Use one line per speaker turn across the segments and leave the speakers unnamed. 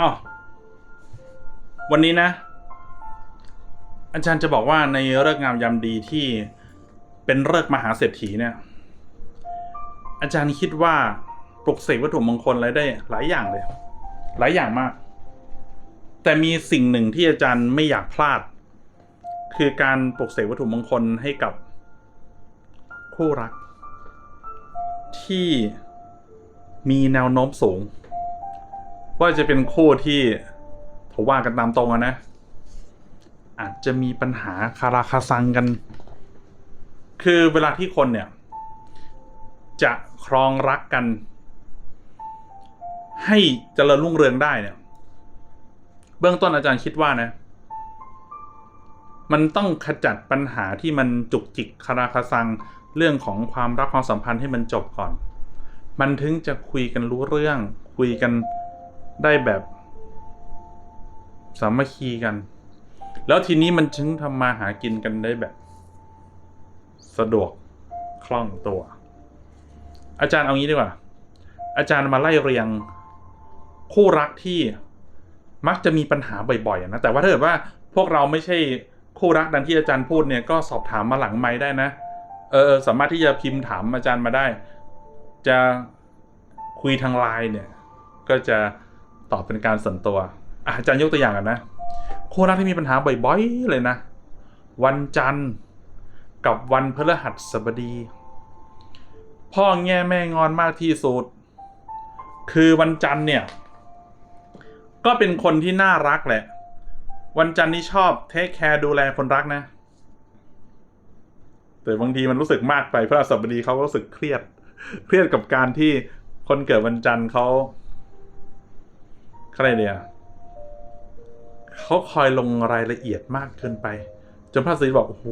อ้าววันนี้นะ อาจารย์จะบอกว่าในเลิกงามยามดีที่เป็นเลิกมหาเศรษฐีเนี่ย อาจารย์คิดว่าปลุกเสกวัตถุมงคลอะไรได้ หลายอย่างเลย หลายอย่างมาก แต่มีสิ่งหนึ่งที่อาจารย์ไม่อยากพลาด คือการปลุกเสกวัตถุมงคลให้กับคู่รัก ที่มีแนวโน้มสูง ว่าจะเป็นคู่ที่ผมว่ากันตามตรงนะ อาจจะมีปัญหาคาราคาซังกัน คือเวลาที่คนเนี่ย จะครองรักกัน ให้เจริญรุ่งเรืองได้เนี่ย เบื้องต้นอาจารย์คิดว่านะ มันต้องขจัดปัญหาที่มันจุกจิกคาราคาซังเรื่องของความรักความสัมพันธ์ให้มันจบก่อน มันถึงจะคุยกันรู้เรื่องคุยกัน ได้แบบสามัคคีกัน แล้วทีนี้มันถึงทำมาหากินกันได้แบบ สะดวกคล่องตัว อาจารย์เอางี้ดีกว่า อาจารย์มาไล่เรียงคู่รักที่มักจะมีปัญหาบ่อยๆนะแต่ว่าถ้าเกิดว่าพวกเราไม่ใช่คู่รักดังที่อาจารย์พูดเนี่ยก็สอบถามมาหลังไม้ได้นะ เออสามารถที่จะพิมพ์ถามอาจารย์มาได้ จะคุยทางไลน์เนี่ย ก็จะ ตอบเป็นการส่วนตัวอาจารย์ยกตัวอย่างกันนะคู่รักที่มีปัญหาบ่อยๆเลยนะ วันจันทร์กับวันพฤหัสบดี พ่อแง่แม่งอนมากที่สุด คือวันจันทร์เนี่ย ก็เป็นคนที่น่ารักแหละ วันจันทร์นี่ชอบเทคแคร์ดูแลคนรักนะ แต่บางทีมันรู้สึกมากไปพระสัปดีเขาก็รู้สึกเครียด เครียดกับการที่คนเกิดวันจันทร์เขา อะไรเนี่ยเขาคอยลงรายละเอียดมากเกินไป จนพระศรีบอกโอ้โห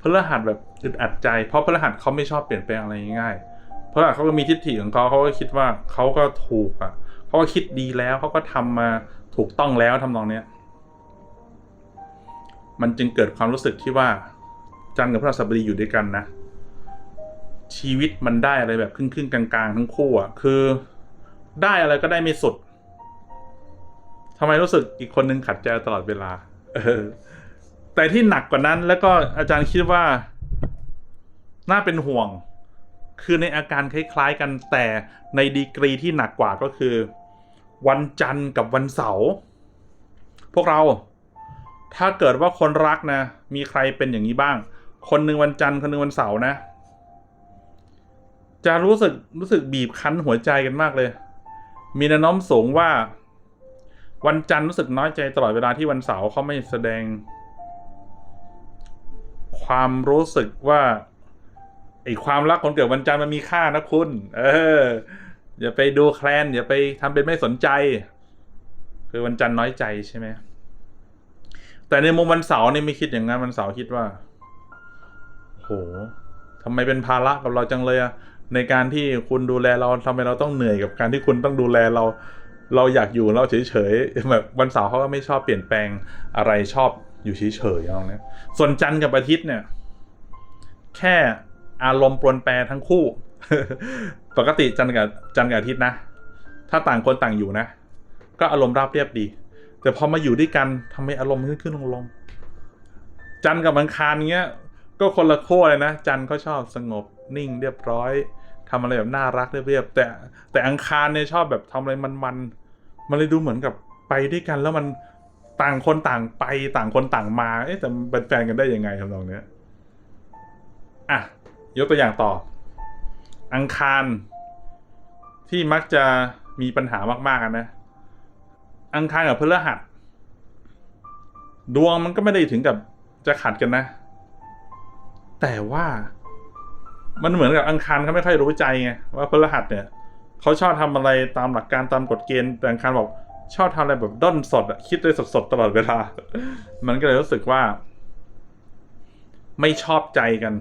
พระรหัสแบบอึดอัดใจ เพราะพระรหัสเขาไม่ชอบเปลี่ยนแปลงอะไรง่ายๆเพราะเขาก็มีทิฏฐิของเขาเขาก็คิดว่าเขาก็ถูกอะเขาก็คิดดีแล้วเขาก็ทำมาถูกต้องแล้วทำนองเนี้ยมันจึงเกิดความรู้สึกที่ว่า จันทร์กับพระราชบดีอยู่ด้วยกันนะ ชีวิตมันได้อะไรแบบครึ่งครึ่งๆกลาง ๆ ทั้งคู่อะคือ ได้อะไรก็ได้ไม่สุด ทำไมรู้สึกอีกคนนึงขัดใจตลอดเวลา เออ แต่ที่หนักกว่านั้น แล้วก็อาจารย์คิดว่า น่าเป็นห่วง คือในอาการคล้าย ๆ กันแต่ในดีกรีที่หนักกว่าก็คือ วันจันทร์กับวันเสาร์พวกเรา ถ้าเกิดว่าคนรักนะ มีใครเป็นอย่างนี้บ้าง คนหนึ่งวันจันทร์คนหนึ่งวันเสาร์นะ จะรู้สึกรู้สึกบีบคั้นหัวใจกันมากเลย มีแนวโน้มสูงว่า วันจันทร์รู้สึกน้อยใจตลอดเวลาที่วันเสาร์เขาไม่แสดง ความรู้สึกว่าไอความรักคนเกิดวันจันทร์มันมีค่านะคุณ เออ อย่าไปดูแคลน อย่าไปทำเป็นไม่สนใจ คือวันจันทร์น้อยใจใช่ไหม แต่ในมุมวันเสาร์นี่ไม่คิดอย่างนั้นวันเสาร์คิดว่า โหทำไมเป็นภาระกับเราจังเลยอะในการที่คุณดูแลเราทำไมเราต้องเหนื่อยกับการที่คุณต้องดูแลเรา เราอยากอยู่เราเฉยๆแบบวันเสาร์เขาก็ไม่ชอบเปลี่ยนแปลงอะไรชอบอยู่เฉยๆอย่างนี้ส่วนจันทร์กับอาทิตย์เนี่ย แค่อารมณ์ปรนแปรทั้งคู่ ปกติจันทร์กับจันทร์กับอาทิตย์นะ ถ้าต่างคนต่างอยู่นะ ก็อารมณ์ราบเรียบดี แต่พอมาอยู่ด้วยกันทำไมอารมณ์ขึ้นขึ้นลงลงจันทร์กับอังคารเงี้ย ก็คนละขั้วเลยนะ จันทร์เขาชอบสงบนิ่งเรียบร้อยทำอะไรแบบน่ารักเรียบๆแต่แต่อังคารเนี่ยชอบแบบทำอะไรมันๆ มันเลยดูเหมือนกับไปด้วยกัน แล้วมันต่างคนต่างไปต่างคนต่างมา เอ๊ะแต่เป็นแฟนกันได้ยังไงทำนองเนี้ยอะยกตัวอย่างต่อ อังคารที่มักจะมีปัญหามากๆนะ อังคารกับพฤหัส ดวงมันก็ไม่ได้ถึงกับจะขัดกันนะ แต่ว่ามันเหมือนกับอังคารเขาไม่ค่อยรู้ใจไงว่าพฤหัสเนี่ย เขาชอบทำอะไรตามหลักการตามกฎเกณฑ์แต่อังคารบอกชอบทำอะไรแบบด้นสดอะคิดด้วยสดๆตลอดเวลา มันก็เลยรู้สึกว่า ไม่ชอบใจกัน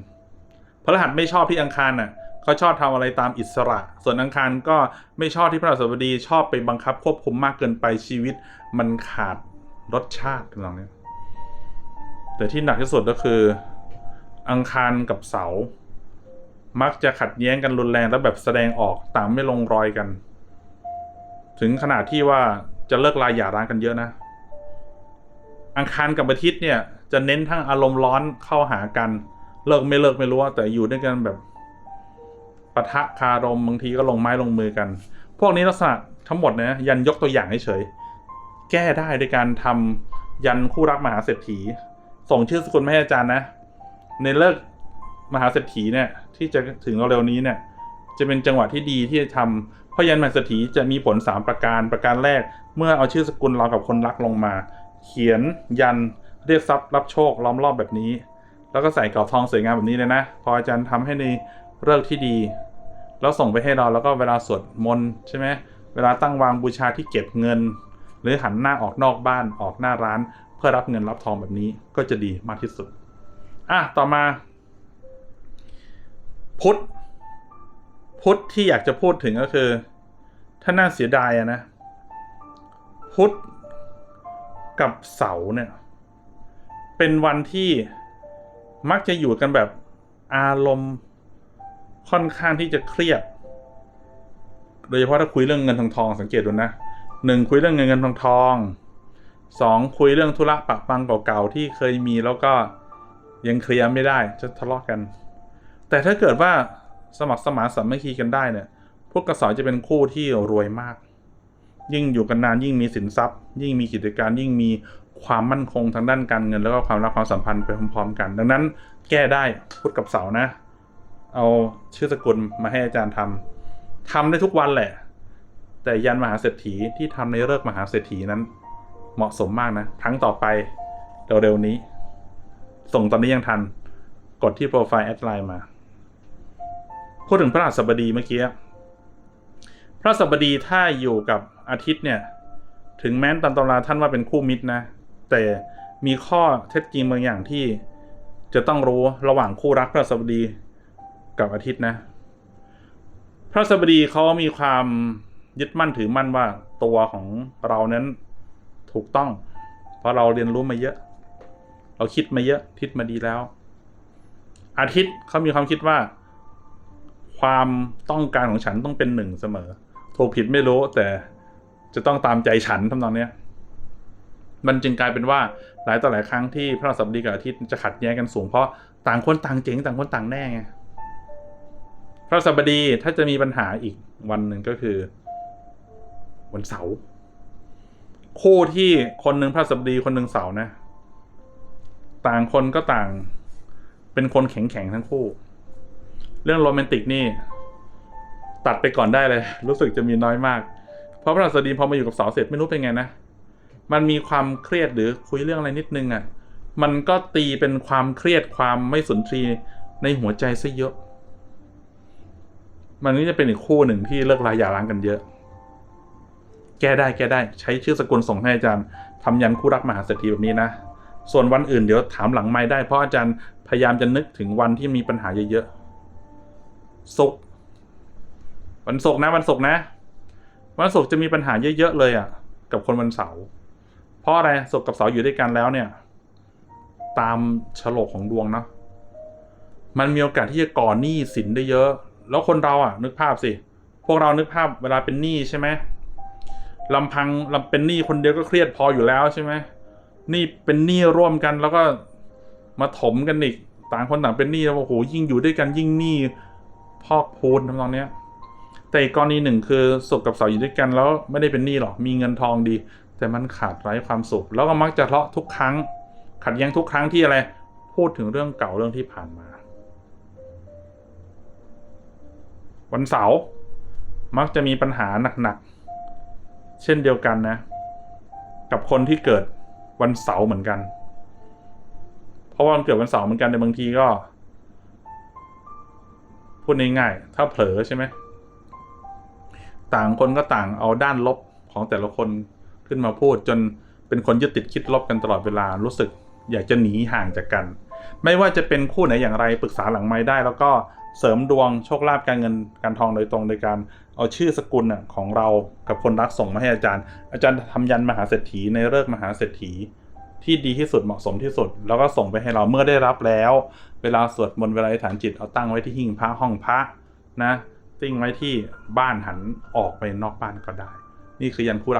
พฤหัสไม่ชอบที่อังคารน่ะเขาชอบทำอะไรตามอิสระ ส่วนอังคารก็ไม่ชอบที่พระราชบดีชอบไปบังคับควบคุมมากเกินไปชีวิต มันขาดรสชาติตรงนี้แต่ที่หนักที่สุดก็คือ อังคารกับเสา มักจะขัดแย้งกันรุนแรงแล้วแบบแสดงออกต่างไม่ลงรอยกัน ถึงขนาดที่ว่าจะเลิกลาหย่าร้างกันเยอะนะ อังคารกับอาทิตย์เนี่ย จะเน้นทั้งอารมณ์ร้อนเข้าหากัน เลิกไม่เลิกไม่รู้แต่อยู่ด้วยกันแบบปะทะคารมบางทีก็ลงไม้ลงมือกัน พวกนี้ลักษณะทั้งหมดเนี่ยยันยกตัวอย่างเฉยแก้ได้ด้วยการทำยันคู่รักมหาเศรษฐี ส่งชื่อสกุลมาให้อาจารย์นะ ในเลิก มหาเศรษฐีเนี่ยที่จะถึงเร็วๆนี้เนี่ยจะเป็นจังหวะที่ดีที่จะทำเพราะยันมหาเศรษฐีจะมีผล 3 ประการประการแรก เมื่อเอาชื่อสกุลเรากับคนรักลงมา เขียนยันเรียกทรัพย์รับโชคล้อมรอบแบบนี้ แล้วก็ใส่กรอบทองสวยงามแบบนี้เลยนะ พออาจารย์ทำให้ในเลิกที่ดี แล้วส่งไปให้เราแล้วก็เวลาสวดมนต์ใช่ไหมเวลาตั้งวางบูชาที่เก็บเงิน หรือหันหน้าออกนอกบ้านออกหน้าร้าน เพื่อรับเงินรับทองแบบนี้ก็จะดีมากที่สุดอะต่อมา พุทธพุทธที่อยากจะพูดถึงก็คือ ถ้าน่าเสียดายอะนะ พุทธกับเสาร์เนี่ย เป็นวันที่มักจะอยู่กันแบบอารมณ์ค่อนข้างที่จะเครียด โดยเฉพาะถ้าคุยเรื่องเงินทองทองสังเกตดูนะหนึ่งคุยเรื่องเงินเงินทองทองสองคุยเรื่องธุระปะปังเก่าๆที่เคยมีแล้วก็ยังเคลียร์ไม่ได้จะทะเลาะกัน แต่ถ้าเกิดว่าสมัครสมานสามัคคีกันได้เนี่ย พวกกษรจะเป็นคู่ที่รวยมาก ยิ่งอยู่กันนานยิ่งมีสินทรัพย์ ยิ่งมีกิจการยิ่งมีความมั่นคงทางด้านการเงิน แล้วก็ความรักความสัมพันธ์ไปพร้อมๆ กัน ดังนั้นแก้ได้พุทธกับเสาร์นะ เอาชื่อสกุลมาให้อาจารย์ทำทำได้ทุกวันแหละ แต่ยันมหาเศรษฐีที่ทำในเลิกมหาเศรษฐีนั้น เหมาะสมมากนะครั้งต่อไปเร็วๆนี้ ส่งตอนนี้ยังทัน กดที่โปรไฟล์แอดไลน์มา พูดถึงพระราชบดีเมื่อกี้พระราชบดีถ้าอยู่กับอาทิตย์เนี่ย ถึงแม้นตามตำราท่านว่าเป็นคู่มิตรนะ แต่มีข้อเท็จจริงบางอย่างที่จะต้องรู้ระหว่างคู่รักพระราชบดีกับอาทิตย์นะ พระราชบดีเขามีความยึดมั่นถือมั่นว่าตัวของเรานั้นถูกต้อง เพราะเราเรียนรู้มาเยอะ เราคิดมาเยอะ คิดมาดีแล้ว อาทิตย์เขามีความคิดว่า ความต้องการของฉันต้องเป็นหนึ่งเสมอถูกผิดไม่รู้แต่จะต้องตามใจฉันทำนองเนี้ยมันจึงกลายเป็นว่าหลายต่อหลายครั้งที่พระราชบดีกับอาทิตย์จะขัดแย้งกันสูงเพราะต่างคนต่างเจ๋งต่างคนต่างแน่ไงพระราชบดีถ้าจะมีปัญหาอีกวันหนึ่งก็คือ วันเสาร์คู่ที่คนหนึ่งพระราชบดีคนหนึ่งเสาร์นะ ต่างคนก็ต่างเป็นคนแข็งแข็งทั้งคู่ เรื่องโรแมนติกนี่ ตัดไปก่อนได้เลย รู้สึกจะมีน้อยมาก เพราะพระราชดีพอมาอยู่กับสาวเสร็จไม่รู้เป็นไงนะ มันมีความเครียดหรือคุยเรื่องอะไรนิดนึงอะ่ะ มันก็ตีเป็นความเครียดความไม่สุนทรีในหัวใจซะเยอะ มันนี่จะเป็นอีกคู่หนึ่งที่เลิกลาหย่าร้างกันเยอะ แก้ได้แก้ได้ ใช้ชื่อสกุลส่งให้อาจารย์ทำยันคู่รักมหาเศรษฐีแบบนี้นะ ส่วนวันอื่นเดี๋ยวถามหลังไม่ได้เพราะอาจารย์พยายามจะนึกถึงวันที่มีปัญหาเยอะๆ ศุกร์วันศุกร์นะวันศุกร์นะ วันศุกร์จะมีปัญหาเยอะๆเลยอะ กับคนวันเสาร์เพราะอะไรศุกร์กับเสาร์อยู่ด้วยกันแล้วเนี่ย ตามฉลกของดวงเนาะมันมีโอกาสที่จะก่อหนี้สินได้เยอะ แล้วคนเราอะ นึกภาพสิพวกเรานึกภาพเวลาเป็นหนี้ใช่ไหมลำพังลำเป็นหนี้คนเดียวก็เครียดพออยู่แล้วใช่ไหมนี่เป็นหนี้ร่วมกันแล้วก็มาถมกันอีกต่างคนต่างเป็นหนี้แล้วโอ้โหยิ่งอยู่ด้วยกันยิ่งหนี้ พอกพูนทำนองเนี้ย แต่อีกกรณีหนึ่งคือสุขกับเสาอยู่ด้วยกันแล้วไม่ได้เป็นหนี้หรอกมีเงินทองดี แต่มันขาดไร้ความสุข แล้วก็มักจะทะเลาะทุกครั้ง ขัดแย้งทุกครั้งที่อะไร พูดถึงเรื่องเก่าเรื่องที่ผ่านมา วันเสาร์มักจะมีปัญหาหนักๆ เช่นเดียวกันนะ กับคนที่เกิดวันเสาร์เหมือนกัน เพราะว่ามันเกิดวันเสาร์เหมือนกันในบางทีก็ พูดง่ายๆถ้าเผลอใช่ไหมต่างคนก็ต่างเอาด้านลบของแต่ละคนขึ้นมาพูดจนเป็นคนยึดติดคิดลบกันตลอดเวลารู้สึก อยากจะหนีห่างจากกัน ไม่ว่าจะเป็นคู่ไหนอย่างไรปรึกษาหลังไม้ได้ แล้วก็เสริมดวงโชคลาภการเงินการทองโดยตรงโดยการเอาชื่อสกุลของเรากับคนรักส่งมาให้อาจารย์ อาจารย์ทำยันมหาเศรษฐีในเลิกมหาเศรษฐี ที่ดีที่สุดเหมาะสมที่สุด แล้วก็ส่งไปให้เราเมื่อได้รับแล้ว เวลาสวดมนต์เวลาอธิษฐานจิตเอาตั้งไว้ที่หิ้งพระห้องพระนะติ้งไว้ที่บ้านหันออกไปนอกบ้านก็ได้ นี่คือยันคู่รัก